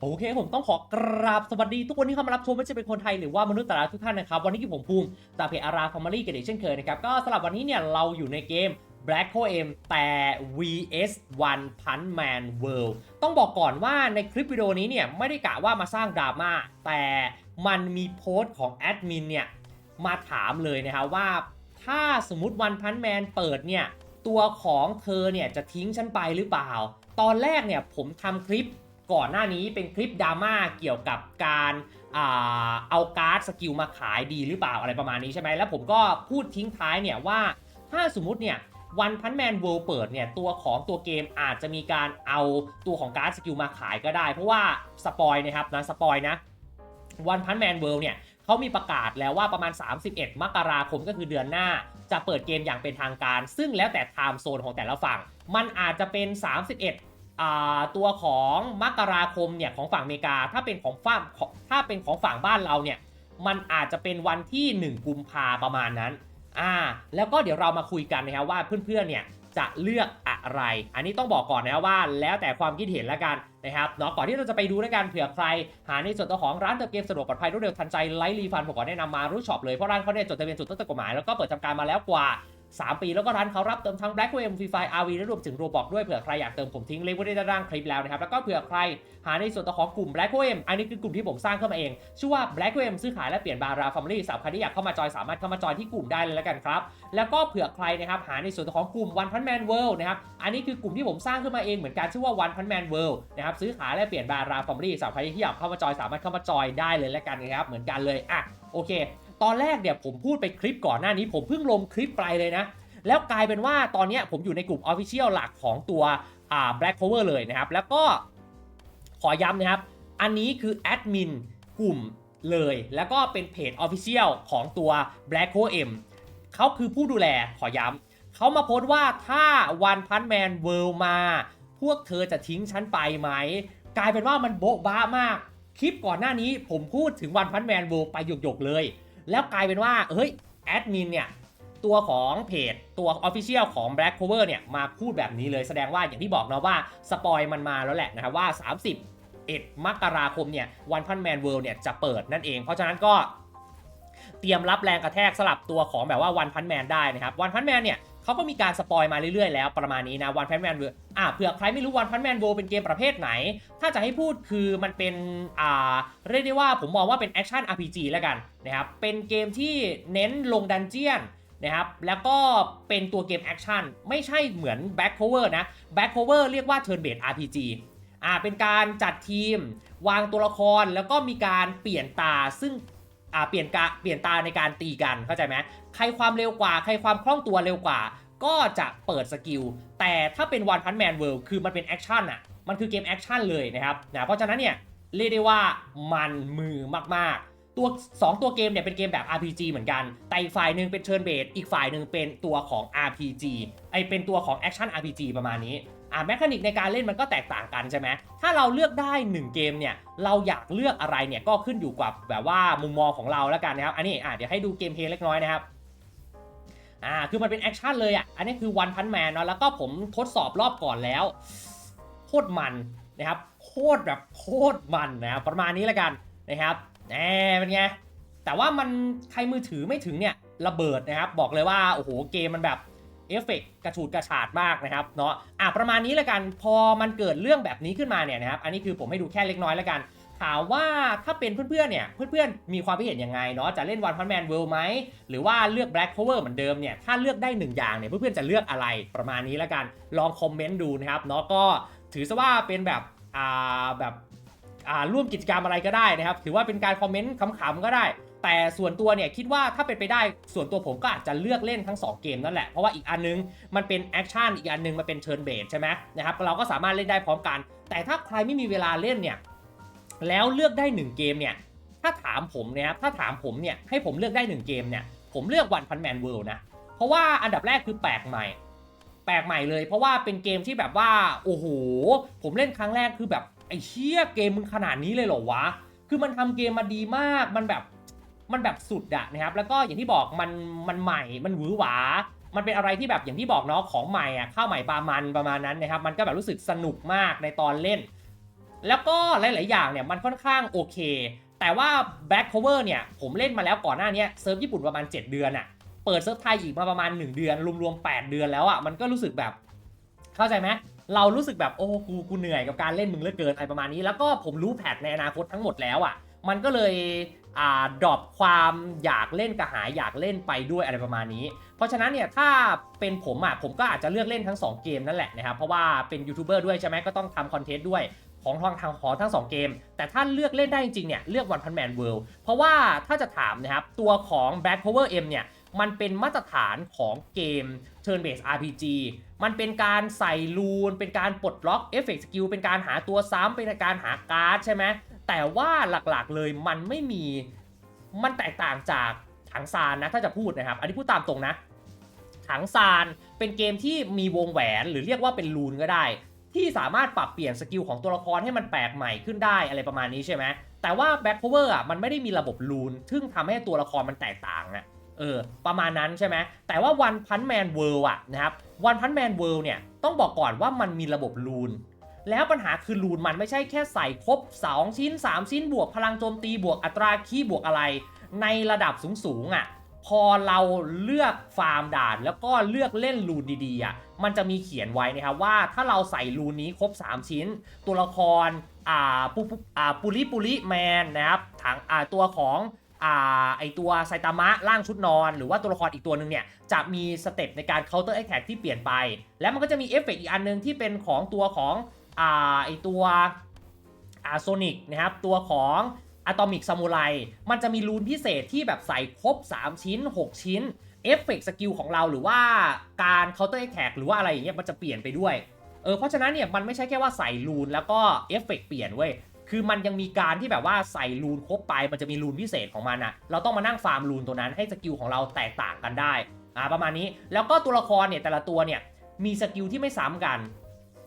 โอเคผมต้องขอกราบสวัสดีทุกคนที่เข้ามารับชมไม่ว่าจะเป็นคนไทยหรือว่ามนุษย์ต่างดาวทุกท่านนะครับ วันนี้ที่ผมภูมิจากเพจอาราฟอร์มารีกันอีกเช่นเคยนะครับ ก็สำหรับวันนี้เนี่ยเราอยู่ในเกม Black h o M แต่ vs One Punch Man World ต้องบอกก่อนว่าในคลิปวิดีโอนี้เนี่ยไม่ได้กะว่ามาสร้างดราม่าแต่มันมีโพสต์ของแอดมินเนี่ยมาถามเลยนะครับว่า ถ้าสมมติ One Punch Man เปิดเนี่ยตัวของเธอเนี่ยจะทิ้งฉันไปหรือเปล่า ตอนแรกเนี่ยผมทำคลิป ก่อนหน้านี้เป็นคลิปดราม่าเกี่ยวกับการเอาการ์ดสกิลมาขายดีหรือเปล่าอะไรประมาณนี้ใช่ไหมแล้วผมก็พูดทิ้งท้ายเนี่ยว่าถ้าสมมติเนี่ยวันพันแมนเวิลด์เปิดเนี่ยตัวของตัวเกมอาจจะมีการเอาตัวของการ์ดสกิลมาขายก็ได้ เพราะว่าสปอยนะครับนะสปอยนะวันพันแมนเวิลด์เนี่ยเขามีประกาศแล้วว่าประมาณ 31 มกราคมก็คือเดือนหน้าจะเปิดเกมอย่างเป็นทางการ ซึ่งแล้วแต่ไทม์โซนของแต่ละฝั่ง มันอาจจะเป็น 31 ตัวของมกราคมเนี่ยของฝั่งอเมริกาถ้าเป็นของฝั่งถ้าเป็นของฝั่งบ้านเราเนี่ยมันอาจจะเป็นวันที่ 1 กุมภาประมาณนั้นอ่าแล้วก็เดี๋ยวเรามาคุยกันนะครับว่าเพื่อนๆเนี่ยจะเลือกอะไร อันนี้ต้องบอกก่อนนะว่าแล้วแต่ความคิดเห็นแล้วกันนะครับเนาะก่อนที่เราจะไปดูแล้วกันเผื่อใคร หาในส่วนตัวของร้านเติมเกมสะดวกปลอดภัยรวดเร็วทันใจไลฟ์รีฟันผมขอแนะนำมารู้ช็อปเลยเพราะร้านเขาเนี่ยจดทะเบียนถูกต้องตามกฎหมายแล้วก็เปิดทำการมาแล้วกว่า 3 ปี แล้วก็ร้านเขารับเติมทั้ง Black m Free Fire RV และรวมถึงโรบอกด้วยเผื่อใครอยากเติมผมทิ้งลิงก์ไว้ในด้านล่างคลิปแล้วนะครับ แล้วก็เผื่อใครหาในส่วนตัวของกลุ่ม Black w a m อันนี้คือกลุ่มที่ผมสร้างขึ้นมาเอง ชื่อว่า Black w a m ซื้อขายและเปลี่ยนบาราฟาร์มลี่สำหรับใครที่อยากเข้ามาจอยสามารถเข้ามาจอยที่กลุ่มได้เลยแล้วกันครับ แล้วก็เผื่อใครนะครับหาในส่วนตัวของกลุ่ม One Punch Man World นะครับ อันนี้คือกลุ่มที่ผมสร้างขึ้นมาเองเหมือนกันชื่อว่า One Punch Man World นะครับซื้อขายและเปลี่ยนบาราฟาร์มลี่สำหรับใครที่อยากเข้ามาจอยสามารถเข้ามาจอยได้เลยแล้วกันนะครับเหมือนกันเลยอะโอเค ตอนแรกเนี่ยผมพูดไปคลิปก่อนหน้านี้ผมเพิ่งลงคลิปไปเลยนะ แล้วกลายเป็นว่าตอนนี้ผมอยู่ในกลุ่ม Official หลักของตัวอ่า Black Cover เลยนะครับ แล้วก็ขอย้ำนะครับ อันนี้คือแอดมินกลุ่มเลย แล้วก็เป็นเพจ Official ของตัว Black Cover M เขาคือผู้ดูแลขอย้ำเขามาโพสต์ว่าถ้า One Punch Man World มา พวกเธอจะทิ้งฉันไปไหม กลายเป็นว่ามันโบ๊ะบ้ามาก คลิปก่อนหน้านี้ผมพูดถึง One Punch Man World ไปหยกๆเลย แล้วกลายเป็นว่าเฮ้ยแอดมินเนี่ยตัวของเพจตัว Official ของ Black Cover เนี่ยมาพูดแบบนี้เลยแสดงว่าอย่างที่บอกเนาะว่าสปอยมันมาแล้วแหละนะครับว่า30 1มกราคมเนี่ยวันพันแมนเวิลด์เนี่ยจะเปิดนั่นเอง เพราะฉะนั้นก็เตรียมรับแรงกระแทกสลับตัวของแบบว่าวันพันแมนได้นะครับวันพันแมนเนี่ย เขาก็มีการสปอยมาเรื่อยๆแล้วประมาณนี้นะวันพันแมนเวอะเผื่อใครไม่รู้วันพันแมนเวิลเป็นเกมประเภทไหน ถ้าจะให้พูดคือมันเป็นอ่าเรียกได้ว่าผมมองว่าเป็นแอคชั่น RPG แล้วกันนะครับเป็นเกมที่เน้นลงดันเจียนนะครับแล้วก็เป็นตัวเกมแอคชั่นไม่ใช่เหมือน Back Cover นะ Back Cover เรียกว่า Turn Based RPG อ่าเป็นการจัดทีม วางตัวละครแล้วก็มีการเปลี่ยนตาซึ่ง อ่าเปลี่ยนกาเปลี่ยนตาในการตีกันเข้าใจไหมใครความเร็วกว่า ใครความคล่องตัวเร็วกว่า ก็จะเปิดสกิลแต่ถ้าเป็น One Punch Man World คือมันเป็นแอคชั่นอะมันคือเกมแอคชั่นเลยนะครับนะเพราะฉะนั้นเนี่ยเรียกได้ว่ามันมือมากๆ ตัว 2 ตัวเกมเนี่ยเป็นเกมแบบ RPG เหมือนกัน แต่อีกฝ่ายหนึ่งเป็น Turn Based อีกฝ่ายหนึ่งเป็นตัวของ RPG ไอเป็นตัวของ Action RPG ประมาณนี้ อ่าแมคานิกในการเล่นมันก็แตกต่างกันใช่ไหมถ้าเราเลือกได้ 1 เกมเนี่ยเราอยากเลือกอะไรเนี่ยก็ขึ้นอยู่กับแบบว่ามุมมองของเราแล้วกันนะครับอันนี้อ่าเดี๋ยวให้ดูเกมเพลย์เล็กน้อยนะครับอ่าคือมันเป็นแอคชั่นเลยอะอันนี้คือวันพันแมนเนาะแล้วก็ผมทดสอบรอบก่อนแล้วโคตรมันนะครับโคตรแบบโคตรมันนะครับประมาณนี้แล้วกันนะครับแหมเป็นไงแต่ว่ามันใครมือถือไม่ถึงเนี่ยระเบิดนะครับบอกเลยว่าโอ้โหเกมมันแบบ เอฟเฟกต์กระฉูดกระฉาดมากนะครับเนาะอะประมาณนี้ล้วกันพอมันเกิดเรื่องแบบนี้ขึ้นมาเนี่ยนะครับอันนี้คือผมให้ดูแค่เล็กน้อยล้วกันถามว่าถ้าเป็นเพื่อนๆเนี่ยเพื่อนๆมีความคิดเห็นยังไงเนาะจะเล่นวันพันแมนเวิลด์ไหมหรือว่าเลือก Black Cover เหมือนเดิมเนี่ยถ้าเลือกได้หนึ่งอย่างเนี่ยเพื่อนๆจะเลือกอะไรประมาณนี้แล้วกันลองคอมเมนต์ดูนะครับเนาะก็ถือซะว่าเป็นแบบอ่าแบบอ่าร่วมกิจกรรมอะไรก็ได้นะครับ ถือว่าเป็นการคอมเมนต์ขำๆก็ได้ แต่ส่วนตัวเนี่ยคิดว่าถ้าเป็นไปได้ส่วนตัวผมก็อาจจะเลือกเล่นทั้ง 2 เกมนั่นแหละ เพราะว่าอีกอันนึงมันเป็นแอคชั่นอีกอันนึงมันเป็นเทิร์นเบสใช่ไหมนะครับเราก็สามารถเล่นได้พร้อมกัน แต่ถ้าใครไม่มีเวลาเล่นเนี่ยแล้วเลือกได้ 1 เกมเนี่ยถ้าถามผมเนี่ยถ้าถามผมเนี่ยให้ผมเลือกได้ 1 เกมเนี่ยผมเลือกวันพันแมนเวิลด์นะเพราะว่าอันดับแรกคือแปลกใหม่ แปลกใหม่เลย เพราะว่าเป็นเกมที่แบบว่าโอ้โหผมเล่นครั้งแรกคือแบบไอ้เชี่ยเกมมึงขนาดนี้เลยเหรอวะคือมันทำเกมมาดีมากมันแบบ มันแบบสุดอะนะครับ แล้วก็อย่างที่บอกมันมันใหม่ มันหวือหวา มันเป็นอะไรที่แบบอย่างที่บอกเนาะของใหม่อะข้าวใหม่ปลามันประมาณนั้นนะครับ มันก็แบบรู้สึกสนุกมากในตอนเล่น แล้วก็หลาย ๆ อย่างเนี่ยมันค่อนข้างโอเค แต่ว่า Back Cover เนี่ยผมเล่นมาแล้วก่อนหน้านี้เซิร์ฟญี่ปุ่นประมาณ 7 เดือนอะเปิดเซิร์ฟไทยอีกมาประมาณ 1 เดือน รวมๆ 8 เดือนแล้วอะมันก็รู้สึกแบบ เข้าใจไหมเรารู้สึกแบบโอ้กูกูเหนื่อยกับการเล่นมึงเหลือเกินอะไรประมาณนี้ แล้วก็ผมรู้แพทในอนาคตทั้งหมดแล้วอะมันก็เลย อ่าดรอปความอยากเล่นกระหายอยากเล่นไปด้วยอะไรประมาณนี้ เพราะฉะนั้นเนี่ยถ้าเป็นผมอะผมก็อาจจะเลือกเล่นทั้ง 2 เกมนั่นแหละนะครับเพราะว่าเป็นยูทูบเบอร์ด้วยใช่ไหมก็ต้องทำคอนเทนต์ด้วยของทางทางขอทั้ง 2 เกม แต่ถ้าเลือกเล่นได้จริงๆเนี่ยเลือกวันพันแมนเวิลด์เพราะว่าถ้าจะถามนะครับ ตัวของ Black Power M เนี่ยมันเป็นมาตรฐานของเกม Turn Based RPG มันเป็นการใส่รูน เป็นการปลดล็อกเอฟเฟกต์สกิลเป็นการหาตัวซ้ำเป็นการหาการ์ดใช่ไหม แต่ว่าหลักๆเลยมันไม่มีมันแตกต่างจากถังซานนะถ้าจะพูดนะครับ อันนี้พูดตามตรงนะ ถังซานเป็นเกมที่มีวงแหวนหรือเรียกว่าเป็นรูนก็ได้ ที่สามารถปรับเปลี่ยนสกิลของตัวละครให้มันแปลกใหม่ขึ้นได้อะไรประมาณนี้ใช่ไหมแต่ว่า Back Cover อะมันไม่ได้มีระบบรูนซึ่งทำให้ตัวละครมันแตกต่างอะเออประมาณนั้นใช่ไหมแต่ว่า One Punch Man World อะนะครับ One Punch Man World เนี่ยต้องบอกก่อนว่ามันมีระบบรูน แล้วปัญหาคือรูนมันไม่ใช่แค่ใส่ครบ 2 ชิ้น 3 ชิ้นบวกพลังโจมตีบวกอัตราคีบวกอะไร ในระดับสูงๆอะพอเราเลือกฟาร์มด่านแล้วก็เลือกเล่นรูนดีๆอะมันจะมีเขียนไว้นะครับว่าถ้าเราใส่รูนนี้ครบ 3 ชิ้น ตัวละครอ่าปุปอ่าปุริปุริแมนนะครับถังอ่าตัวของอ่าไอตัวไซตามะร่างชุดนอน หรือว่าตัวละครอีกตัวหนึ่งเนี่ยจะมีสเต็ปในการ counter attack ที่เปลี่ยนไป แล้วมันก็จะมีเอฟเฟกต์อีกอันหนึงที่เป็นของตัวของ อ่าไอตัวอาโซนิกนะครับตัวของอะตอมิกซามูไรมันจะมีรูนพิเศษที่แบบใส่ครบ 3 ชิ้น 6 ชิ้นเอฟเฟกต์สกิลของเราหรือว่าการ counter attack หรือว่าอะไรอย่างเงี้ยมันจะเปลี่ยนไปด้วยเออเพราะฉะนั้นเนี่ยมันไม่ใช่แค่ว่าใส่รูนแล้วก็เอฟเฟกต์เปลี่ยนเว้ยคือมันยังมีการที่แบบว่าใส่รูนครบไปมันจะมีรูนพิเศษของมันอะเราต้องมานั่งฟาร์มรูนตัวนั้นให้สกิลของเราแตกต่างกันได้อ่าประมาณนี้แล้วก็ตัวละครเนี่ยแต่ละตัวเนี่ยมีสกิลที่ไม่ซ้ำกัน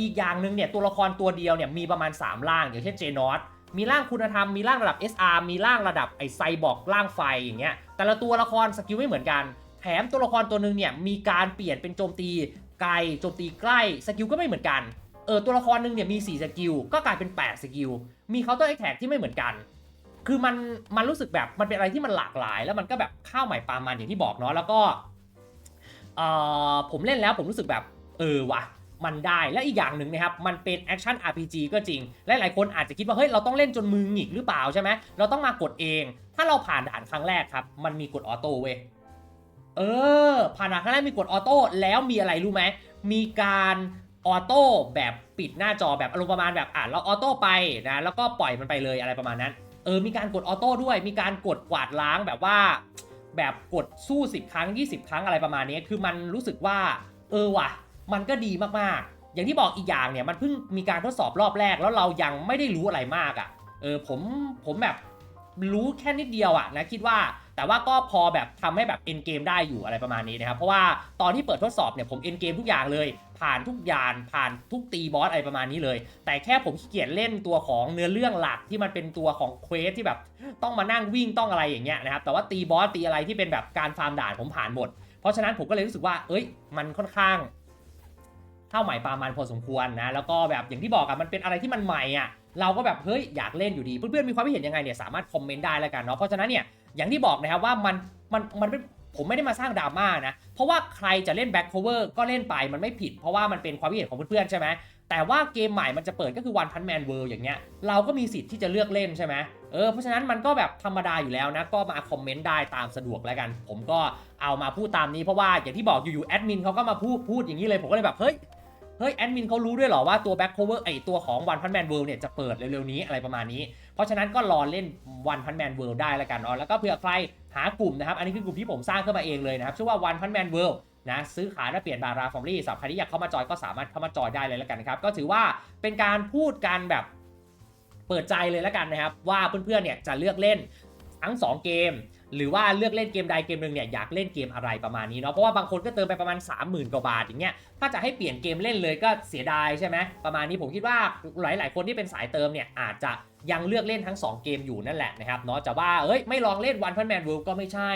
อีกอย่างหนึ่งเนี่ยตัวละครตัวเดียวเนี่ยมีประมาณ 3 ร่างอย่างเช่นเจนอสมีร่างคุณธรรม มีร่างระดับ SR มีร่างระดับไอไซบอร์กร่างไฟอย่างเงี้ยแต่ละตัวละครสกิลไม่เหมือนกันแถมตัวละครตัวหนึ่งเนี่ยมีการเปลี่ยนเป็นโจมตีไกลโจมตีใกล้สกิลก็ไม่เหมือนกันเออตัวละครหนึ่งเนี่ยมี 4 สกิล ก็กลายเป็น 8 สกิล มีเคาน์เตอร์แอคแท็กที่ไม่เหมือนกัน คือมันมันรู้สึกแบบมันเป็นอะไรที่มันหลากหลาย แล้วมันก็แบบข้าวใหม่ปลามันอย่างที่บอกเนาะแล้วก็เออผมเล่นแล้วผมรู้สึกแบบเออวะ มันได้และอีกอย่างหนึ่งนะครับมันเป็นแอคชั่น RPG ก็จริง และหลายคนอาจจะคิดว่าเฮ้ยเราต้องเล่นจนมือหงิกหรือเปล่าใช่ไหมเราต้องมากดเอง ถ้าเราผ่านด่านครั้งแรกครับ มันมีกดออโต้เว้ยเออ ผ่านด่านครั้งแรกมีกดออโต้แล้วมีอะไรรู้ไหมมีการออโต้แบบปิดหน้าจอแบบอารมณ์ประมาณแบบอะเราออโต้ไปนะแล้วก็ปล่อยมันไปเลยอะไรประมาณนั้นเออมีการกดออโต้ด้วย มีการกดกวาดล้างแบบว่า แบบกดสู้ 10 ครั้ง 20 ครั้งอะไรประมาณนี้ คือมันรู้สึกว่า เออว่ะ มันก็ดีมากๆ อย่างที่บอกอีกอย่างเนี่ยมันเพิ่งมีการทดสอบรอบแรกแล้วเรายังไม่ได้รู้อะไรมากอะ่ะ เออผมผมแบบรู้แค่นิดเดียวอะ่ะนะคิดว่าแต่ว่าก็พอแบบทำให้แบบเอ็นเกมได้อยู่อะไรประมาณนี้นะครับ เพราะว่าตอนที่เปิดทดสอบเนี่ยผมเอ็นเกมทุกอย่างเลย ผ่านทุกยานผ่านทุกตีบอสอะไรประมาณนี้เลย แต่แค่ผมขี้เกียจเล่นตัวของเนื้อเรื่องหลักที่มันเป็นตัวของเควสที่แบบต้องมานั่งวิ่งต้องอะไรอย่างเงี้ยนะครับแต่ว่าตีบอสตีอะไรที่เป็นแบบการฟาร์มด่านผมผ่านหมด เพราะฉะนั้นผมก็เลยรู้สึกว่า เอ้ย มันค่อนข้าง ข้าใหม่ปลามันพอสมควรนะแล้วก็แบบอย่างที่บอกอะมันเป็นอะไรที่มันใหม่อะเราก็แบบเฮ้ยอยากเล่นอยู่ดีเพื่อนๆมีความคิดเห็นยังไงเนี่ยสามารถคอมเมนต์ได้แล้วกันเนาะเพราะฉะนั้นเนี่ยอย่างที่บอกนะครับว่ามันมันมันเป็นผมไม่ได้มาสร้างดราม่านะ เพราะว่าใครจะเล่นแบ็คโคเวอร์ก็เล่นไปมันไม่ผิด เพราะว่ามันเป็นความคิดเห็นของเพื่อนๆใช่ไหมแต่ว่าเกมใหม่มันจะเปิดก็คือวันพันแมนเวิร์อย่างเงี้ยเราก็มีสิทธิ์ที่จะเลือกเล่นใช่ไหมเออเพราะฉะนั้นมันก็แบบธรรมดาอยู่แล้วนะ ก็มาคอมเมนต์ได้ตามสะดวกแล้วกัน ผมก็เอามาพูดตามนี้เพราะว่าอย่างที่บอกอยู่ๆแอดมินเขาก็มาพูดพูดอย่างนี้เลยผมก็เลยแบบเฮ้ย เฮ้ยแอดมินเขารู้ด้วยเหรอว่าตัว Back Cover ไอตัวของ One Punch Man World เนี่ยจะเปิดเร็วๆนี้อะไรประมาณนี้ เพราะฉะนั้นก็รอเล่น One Punch Man World ได้ล้วกันเนาะแล้วก็เผื่อใครหากลุ่มนะครับ อันนี้คือกลุ่มที่ผมสร้างขึ้นมาเองเลยนะครับชื่อว่า One Punch Man World นะซื้อขายและเปลี่ยนบาราฟอร์มลี่สำหรับใครที่อยากเข้ามาจอยก็สามารถเข้ามาจอยได้เลยล้วกันนะครับก็ถือว่าเป็นการพูดกันแบบเปิดใจเลยล้วกันนะครับว่าเพื่อนๆเนี่ยจะเลือกเล่นทั้ง 2 เกม หรือว่าเลือกเล่นเกมใดเกมหนึ่งเนี่ยอยากเล่นเกมอะไรประมาณนี้เนาะเพราะว่าบางคนก็เติมไปประมาณ 30,000กว่าบาทอย่างเงี้ยถ้าจะให้เปลี่ยนเกมเล่นเลยก็เสียดายใช่ไหมประมาณนี้ผมคิดว่าหลาย ๆ คนที่เป็นสายเติมเนี่ยอาจจะยังเลือกเล่นทั้ง 2 เกมอยู่นั่นแหละนะครับเนาะจะว่าเอ้ยไม่ลองเล่น One Punch Man World ก็ไม่ใช่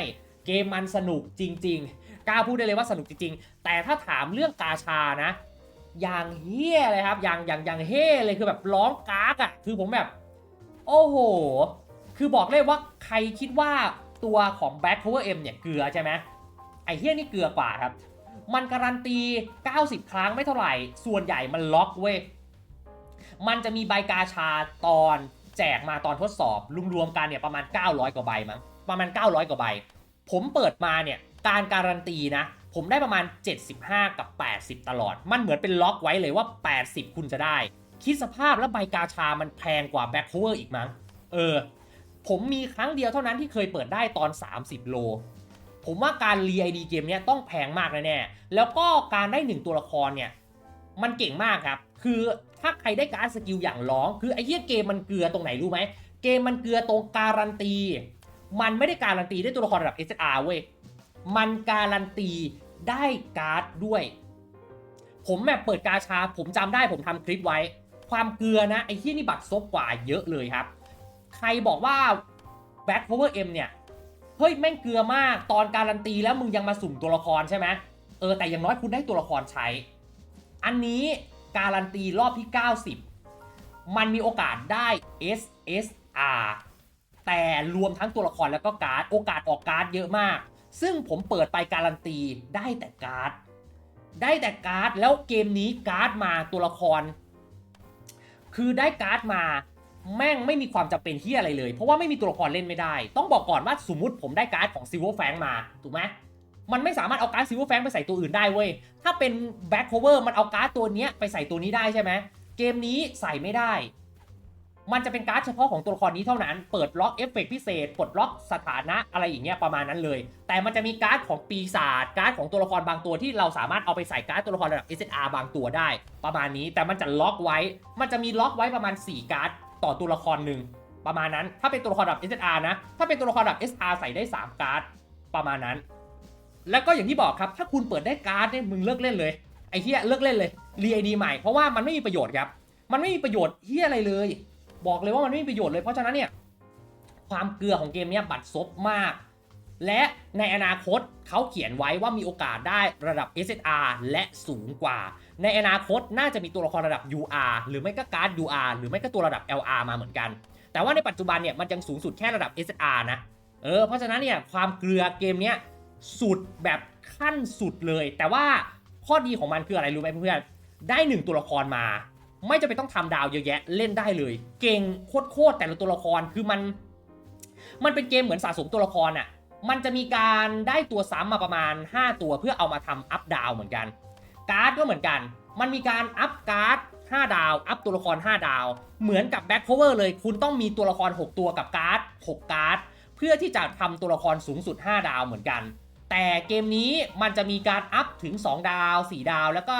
เกมมันสนุกจริง ๆกล้าพูดได้เลยว่าสนุกจริง ๆ แต่ถ้าถามเรื่องกาชานะอย่างเฮี้ยเลยครับอย่างอย่างอย่างเฮ่เลยคือแบบร้องกากอะ่ะคือผมแบบ โอ้โห คือบอกเลยว่าใครคิดว่า ตัวของ Black Power M เนี่ยเกลือใช่ไหมไอเฮี้ยนี่เกลือกว่าครับ มันการันตี 90 ครั้งไม่เท่าไหร่ ส่วนใหญ่มันล็อกเว้ย มันจะมีใบกาชาตอนแจกมาตอนทดสอบรวมๆกันเนี่ยประมาณ 900 กว่าใบมั้งประมาณ 900 กว่าใบ ผมเปิดมาเนี่ยการการันตีนะ ผมได้ประมาณ 75 กับ 80 ตลอด มันเหมือนเป็นล็อกไว้เลยว่า 80 คุณจะได้ คิดสภาพแล้วใบกาชามันแพงกว่าแบ็คโคเวอร์อีกมั้ง เออ ผมมีครั้งเดียวเท่านั้นที่เคยเปิดได้ตอน 30 โล ผมว่าการรีไอดีเกมเนี้ยต้องแพงมากแน่ๆแล้วก็การได้หนึ่งตัวละครเนี่ย มันเก่งมากครับ คือถ้าใครได้การสกิลอย่างร้อง คือไอ้เหี้ยเกมมันเกลือตรงไหนรู้ไหม เกมมันเกลือตรงการันตี มันไม่ได้การันตีด้วยตัวละครระดับ SR เว้ย มันการันตีได้การ์ดด้วย ผมแบบเปิดกาชา ผมจำได้ผมทำคลิปไว้ ความเกลือนะไอ้ที่นี่บัตรซบกว่าเยอะเลยครับ ใครบอกว่า Back Power M เนี่ย เฮ้ย แม่งเกลือมากตอนการันตีแล้วมึงยังมาสุ่มตัวละครใช่ไหมเออ แต่อย่างน้อยคุณได้ตัวละครใช้ อันนี้การันตีรอบที่ 90 มันมีโอกาสได้ SSR แต่รวมทั้งตัวละครแล้วก็การ์ด โอกาสออกการ์ดเยอะมาก ซึ่งผมเปิดไปการันตีได้แต่การ์ด ได้แต่การ์ด แล้วเกมนี้การ์ดมาตัวละคร คือได้การ์ดมา แม่งไม่มีความจำเป็นที่อะไรเลย เพราะว่าไม่มีตัวละครเล่นไม่ได้ ต้องบอกก่อนว่าสมมติผมได้การ์ดของซิลเวอร์แฟงมา ถูกไหมมันไม่สามารถเอาการ์ดซิลเวอร์แฟงไปใส่ตัวอื่นได้เว้ย ถ้าเป็นแบ็คโคเวอร์มันเอาการ์ดตัวนี้ไปใส่ตัวนี้ได้ใช่ไหม เกมนี้ใส่ไม่ได้ มันจะเป็นการ์ดเฉพาะของตัวละครนี้เท่านั้น เปิดล็อกเอฟเฟกต์พิเศษ ปลดล็อกสถานะอะไรอย่างเงี้ยประมาณนั้นเลย แต่มันจะมีการ์ดของปีศาจ การ์ดของตัวละครบางตัวที่เราสามารถเอาไปใส่การ์ดตัวละครระดับ SSR บางตัวได้ ประมาณนี้ แต่มันจะล็อกไว้ มันจะมีล็อกไว้ประมาณ 4 การ์ด ต่อตัวละครหนึ่งประมาณนั้น ถ้าเป็นตัวละครระดับ SSR นะ ถ้าเป็นตัวละครระดับ SR ใส่ได้ 3 การ์ด ประมาณนั้น แล้วก็อย่างที่บอกครับ ถ้าคุณเปิดได้การ์ดเนี่ยมึงเลิกเล่นเลย ไอ้เฮียเลิกเล่นเลย รีไอดีใหม่ เพราะว่ามันไม่มีประโยชน์ครับ มันไม่มีประโยชน์เฮียอะไรเลย บอกเลยว่ามันไม่มีประโยชน์เลย เพราะฉะนั้นเนี่ย ความเกลือของเกมเนี้ยบัตรซบมาก และในอนาคตเขาเขียนไว้ว่ามีโอกาสได้ระดับ SSR และสูงกว่า ในอนาคตน่าจะมีตัวละครระดับ UR หรือไม่ก็การ์ด UR หรือไม่ก็ตัวระดับ LR มาเหมือนกัน แต่ว่าในปัจจุบันเนี่ยมันยังสูงสุดแค่ระดับ SSR นะ เออ เพราะฉะนั้นเนี่ยความเกลือเกมเนี้ยสุดแบบขั้นสุดเลย แต่ว่าข้อดีของมันคืออะไรรู้ไหมเพื่อนๆได้หนึ่งตัวละครมา ไม่จะเป็นต้องทำดาวเยอะแยะเล่นได้เลย เก่งโคตรๆแต่ละตัวละครคือมัน มันเป็นเกมเหมือนสะสมตัวละครอะ มันจะมีการได้ตัวซ้ำมาประมาณ 5 ตัวเพื่อเอามาทำอัพดาวเหมือนกัน การ์ดก็เหมือนกัน มันมีการอัพการ์ด5 ดาว อัพตัวละคร 5 ดาว เหมือนกับแบ็คโคเวอร์เลย คุณต้องมีตัวละคร 6 ตัวกับการ์ด 6 การ์ด เพื่อที่จะทำตัวละครสูงสุด 5 ดาวเหมือนกัน แต่เกมนี้มันจะมีการอัพถึง 2 ดาว 4 ดาว แล้วก็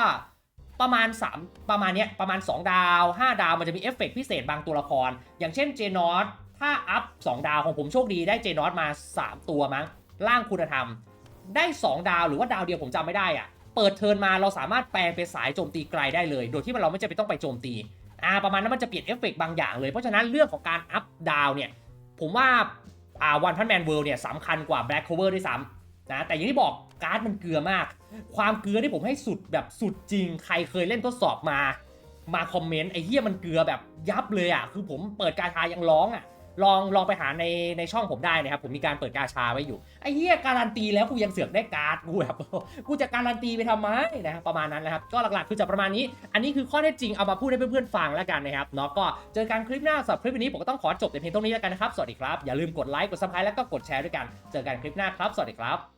ประมาณ 3 ประมาณเนี้ยประมาณ 2 ดาว 5 ดาวมันจะมีเอฟเฟกต์พิเศษบางตัวละคร อย่างเช่นเจนอส ถ้าอัพ 2 ดาวของผมโชคดีได้เจนอสมา 3 ตัวมั้งร่างคุณธรรม ได้ 2 ดาวหรือว่าดาวเดียวผมจำไม่ได้อะเปิดเทิร์นมาเราสามารถแปลงเป็นสายโจมตีไกลได้เลย โดยที่เราไม่จำเป็นต้องไปโจมตีอ่าประมาณนั้นมันจะเปลี่ยนเอฟเฟกต์บางอย่างเลย เพราะฉะนั้นเรื่องของการอัพดาวเนี่ยผมว่าอ่าวันพันแมนเวิลด์เนี่ยสำคัญกว่าแบล็คโคเวอร์ด้วยซ้ำนะแต่อย่างที่บอกการ์ดมันเกลือมาก ความเกลือที่ผมให้สุดแบบสุดจริง ใครเคยเล่นทดสอบมา มาคอมเมนต์ไอ้เหี้ยมันเกลือแบบยับเลยอะคือผมเปิดกาชายังร้องอะ ลองลองไปหาในในช่องผมได้นะครับ ผมมีการเปิดกาชาไว้อยู่ไอ้เหี้ยการันตีแล้วกูยังเสือกได้การ์ดกูแบบกูจะการันตีไปทำไมนะครับประมาณนั้นนะครับก็หลักๆคือจะประมาณนี้ อันนี้คือข้อเท็จจริงเอามาพูดให้เพื่อนๆฟังแล้วกันนะครับเนาะก็เจอกันคลิปหน้าสำหรับคลิปวันนี้ผมก็ต้องขอจบแต่เพียงเท่านี้แล้วกันนะครับสวัสดีครับอย่าลืมกดไลค์กดซับสไครต์แล้วก็กดแชร์ด้วยกันเจอกันคลิปหน้าครับสวัสดีครับ